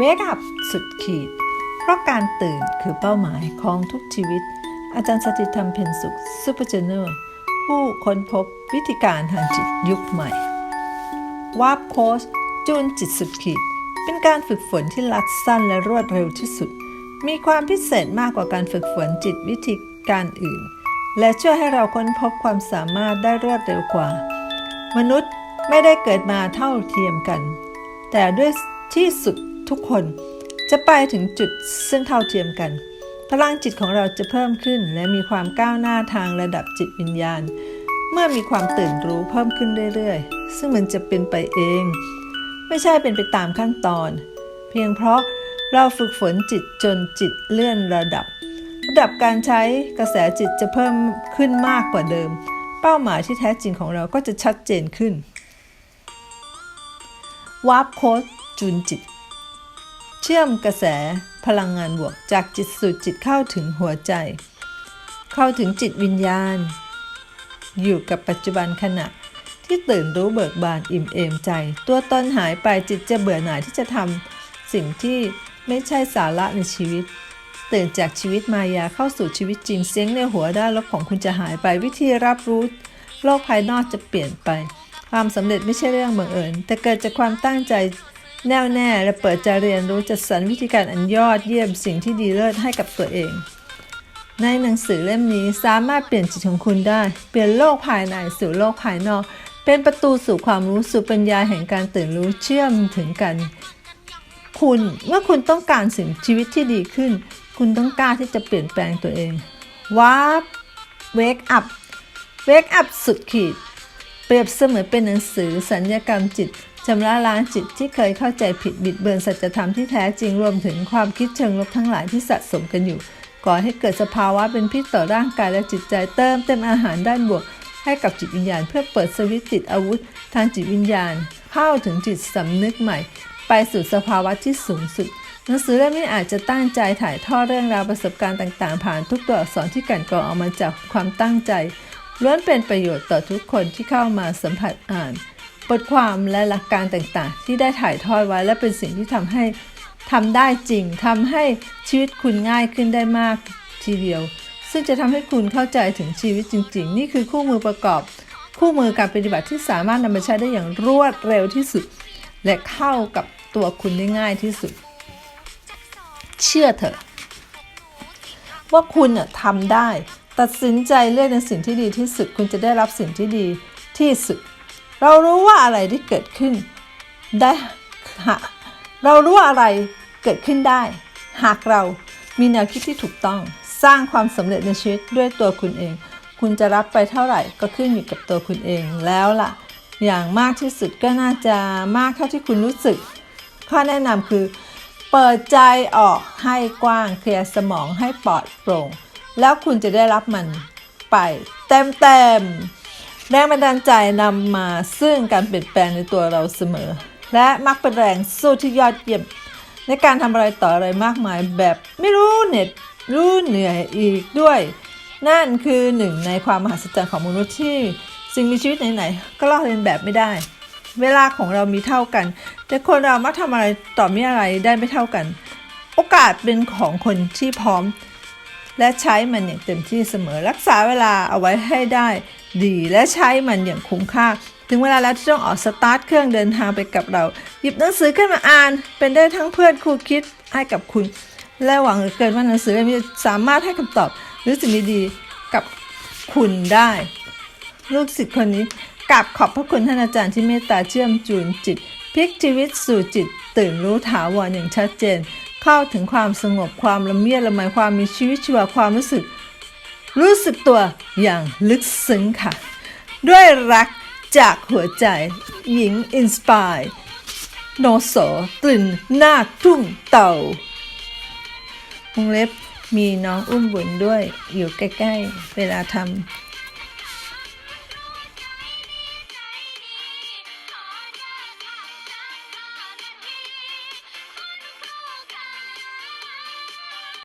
เวกอัพสุดขีด เพราะการตื่นคือเป้าหมายของทุกชีวิต อาจารย์สถิตธรรมเพ็ญสุขซูเปอร์เจเนอร์ผู้ค้นพบวิธีการทางจิตยุคใหม่วาร์ปโค้ชจูนจิตสุดขีด เป็นการฝึกฝนที่ลัดสั้นและรวดเร็วที่สุด มีความพิเศษมากกว่าการฝึกฝนจิตวิธีการอื่น และช่วยให้เราค้นพบความสามารถได้รวดเร็วกว่า มนุษย์ไม่ได้เกิดมาเท่าเทียมกัน แต่ด้วยที่สุด ทุกคน จะไปถึงจุดซึ่งเท่าเทียมกัน พลังจิตของเราจะเพิ่มขึ้น และมีความก้าวหน้าทางระดับจิตวิญญาณ เมื่อมีความตื่นรู้เพิ่มขึ้นเรื่อยๆ ซึ่งมันจะเป็นไปเอง ไม่ใช่เป็นไปตามขั้นตอน เพียงเพราะเราฝึกฝนจิตจนจิตเลื่อนระดับ ระดับการใช้กระแสจิตจะเพิ่มขึ้นมากกว่าเดิม เป้าหมายที่แท้จริงของเราก็จะชัดเจนขึ้นวาร์ปโค้ดจูนจิต ชื่อมกระแสพลังงานบวกจากจิตสู่จิตเข้าถึงหัวใจ เข้าถึงจิตวิญญาณ อยู่กับปัจจุบันขณะที่ตื่นรู้เบิกบานอิ่มเอมใจ ตัวตนหายไปจิตจะเบื่อหน่ายที่จะทำสิ่งที่ไม่ใช่สาระในชีวิต ตื่นจากชีวิตมายาเข้าสู่ชีวิตจริงเสียงในหัวด้านลบของคุณจะหายไปวิธีรับรู้ โลกภายนอกจะเปลี่ยนไป ความสำเร็จไม่ใช่เรื่องบังเอิญแต่เกิดจากความตั้งใจ แน่วแน่และเปิดใจเรียนรู้จัดสรรวิธีการอันยอดเยี่ยมสิ่งที่ดีเลิศให้กับตัวเอง ในหนังสือเล่มนี้สามารถเปลี่ยนจิตของคุณได้ เปลี่ยนโลกภายในสู่โลกภายนอก เป็นประตูสู่ความรู้สู่ปัญญาแห่งการตื่นรู้เชื่อมถึงกัน คุณเมื่อคุณต้องการสิ่งชีวิตที่ดีขึ้น คุณต้องกล้าที่จะเปลี่ยนแปลงตัวเองว้าเวกอัพเวกอัพสุดขีด เปรียบเสมือนเป็นหนังสือสัญญกรรมจิต ชำระล้างจิตที่เคยเข้าใจผิดบิดเบือนสัจธรรมที่แท้จริงรวมถึงความคิดเชิงลบทั้งหลายที่สะสมกันอยู่ ก่อให้เกิดสภาวะเป็นพิษต่อร่างกายและจิตใจเติมเต็มอาหารด้านบวก ให้กับจิตวิญญาณ เพื่อเปิดสวิตช์ติดอาวุธ ทางจิตวิญญาณ เข้าถึงจิตสำนึกใหม่ ไปสู่สภาวะที่สูงสุดหนังสือเล่มนี้อาจจะตั้งใจถ่ายทอดเรื่องราวประสบการณ์ต่างๆ ผ่านทุกตัวอักษรที่กันกรองออกมาจากความตั้งใจล้วนเป็นประโยชน์ต่อทุกคนที่เข้ามาสัมผัสอ่าน บทความและหลักการต่างๆ ที่ได้ถ่ายทอดไว้และเป็นสิ่งที่ทำให้ทำได้จริงทำให้ชีวิตคุณง่ายขึ้นได้มากทีเดียว ซึ่งจะทำให้คุณเข้าใจถึงชีวิตจริง ๆ นี่คือคู่มือประกอบ คู่มือการปฏิบัติที่สามารถนำมาใช้ได้อย่างรวดเร็วที่สุด และเข้ากับตัวคุณได้ง่ายที่สุด เชื่อเถอะ ว่าคุณน่ะทำได้ ตัดสินใจเลือกในสิ่งที่ดีที่สุด คุณจะได้รับสิ่งที่ดีที่สุด เรารู้ว่าอะไรที่เกิดขึ้น ได้หาเรารู้ว่าอะไรเกิดขึ้นได้ หากเรามีแนวคิดที่ถูกต้อง สร้างความสำเร็จในชีวิตด้วยตัวคุณเอง คุณจะรับไปเท่าไหร่ก็ขึ้นอยู่กับตัวคุณเองแล้วล่ะ อย่างมากที่สุดก็น่าจะมากเท่าที่คุณรู้สึก ข้อแนะนำคือ เปิดใจออกให้กว้างเคลียร์สมองให้ปลอดโปร่ง แล้วคุณจะได้รับมันไปเต็มเต็มๆ แรงบันดาลใจนำมาซึ่งการเปลี่ยนแปลงในตัวเราเสมอ และมักเป็นแรงสู้ที่ยอดเยี่ยมในการทำอะไรต่ออะไรมากมายแบบไม่รู้เหน็ดรู้เหนื่อยอีกด้วย นั่นคือหนึ่งในความมหัศจรรย์ของมนุษย์ที่ สิ่งมีชีวิตไหนๆก็ลอกเลียนแบบไม่ได้ เวลาของเรามีเท่ากัน แต่คนเรามักทำอะไรต่อมีอะไรได้ไม่เท่ากัน โอกาสเป็นของคนที่พร้อม และใช้มันอย่างเต็มที่เสมอรักษาเวลาเอาไว้ให้ได้ ดีและใช้มันอย่างคุ้มค่า ถึงเวลาแล้วที่ต้องออกสตาร์ทเครื่องเดินทางไปกับเรา หยิบหนังสือขึ้นมาอ่าน เป็นได้ทั้งเพื่อนคู่คิดให้กับคุณ และหวังเหลือเกินว่าหนังสือเล่มนี้จะสามารถให้คำตอบ หรือสิ่งดีๆกับคุณได้ ลูกศิษย์คนนี้กราบขอบพระคุณท่านอาจารย์ที่เมตตาเชื่อมจูนจิตพลิกชีวิตสู่จิตตื่นรู้ถาวรอย่างชัดเจน เข้าถึงความสงบความละเมียดละไมความมีชีวิตชีวาความรู้สึก รู้สึกตัวอย่างลึกซึ้งค่ะ ด้วยรักจากหัวใจ หญิงอินสปายโนโสตื่นหน้าทุ่งเต่าวงเล็บมีน้องอุ้มบุญด้วยอยู่ใกล้ ๆ เวลาทำ